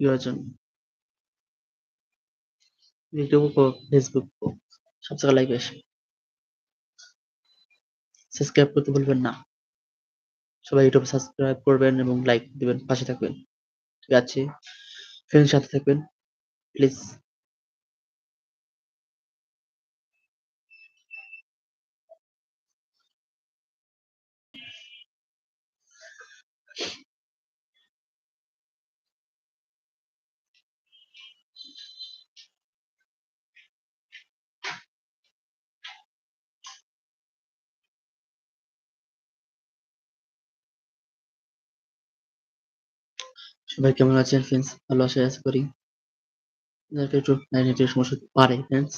করার ইউটিউব ও ফেসবুক হোক, সব জায়গায় লাইভে এসে। সাবস্ক্রাইব করতে ভুলবেন না। সবাই ইউটিউব সাবস্ক্রাইব করবেন এবং লাইক দিবেন, পাশে থাকবেন। ঠিক আছে? ফ্রেন্ডের সাথে থাকবেন। প্লিজ সবাই কেমন আছেন ফ্রেন্ডস ভালো আশা আশা করি। একটু নেটের সমস্যা পারে ফ্রেন্ডস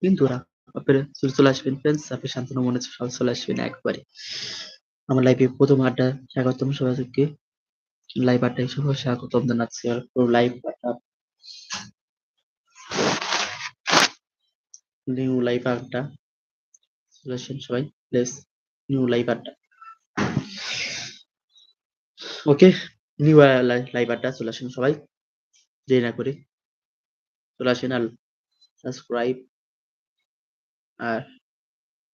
কিন্তু ওরা, আপনারা চলে আসবেন ফ্রেন্ডস আপনি শান্তনু মনে সবাই চলে আসবেন একবারে। আমার লাইভে প্রথম আড্ডা, স্বাগতম সবাইকে। লাইভ আড্ডায় শুভ স্বাগতম জানাচ্ছি, আর পুরো লাইভ আড্ডা। নিউ লাইভ আড্ডা। চলে আসেন সবাই প্লিজ নিউ লাইভ আড্ডা। ওকে নিউ লাইভ আড্ডা, চলে আসেন সবাই। দেরি না করে চলে আসেন আর সাবস্ক্রাইব আর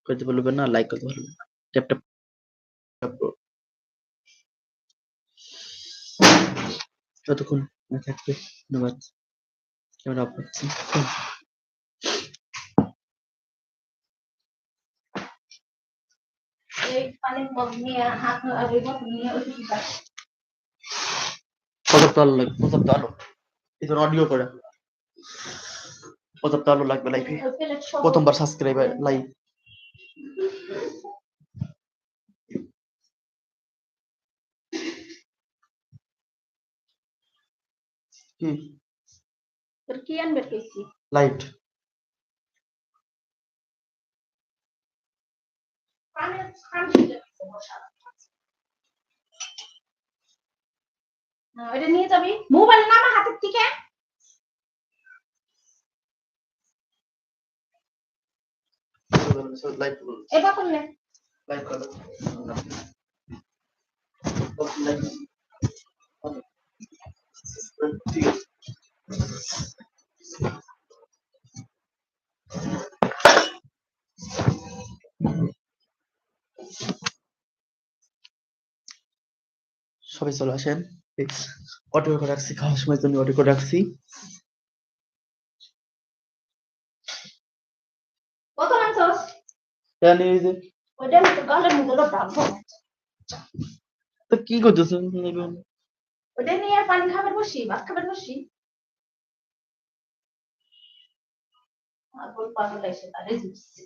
করতে বলবেন না লাইক করতে বলবেন ট্যাপ ট্যাপ না থাকবে ধন্যবাদ। ক্যামেরা অফ করছি এই পানির মগ নিয়ে হাত আর পর্যাপ্ত আলো লাগবে পর্যাপ্ত আলো এই ধর অডিও করে পর্যাপ্ত আলো লাগবে লাইভে ওই প্লেট সহ। প্রথমবার সাবস্ক্রাইবার লাইভ কি তোর কি আনবে কইছি লাইট পানির খান না ওটা নিয়ে যাবি। মোবাইল হাতের এই বোতল করো ঠিক আছে সবাই চলে আসেন। অটো করে রাখছি খাওয়ার সময় জন্য অটো করে রাখছি জানি যে ওইটা তো গালের মধ্যে রাখব তো কি করতেছ ওইটা নিয়ে আর পানি খাবার বসি ভাত খাবার বসি আর বল পাগল এসে তারে দিচ্ছে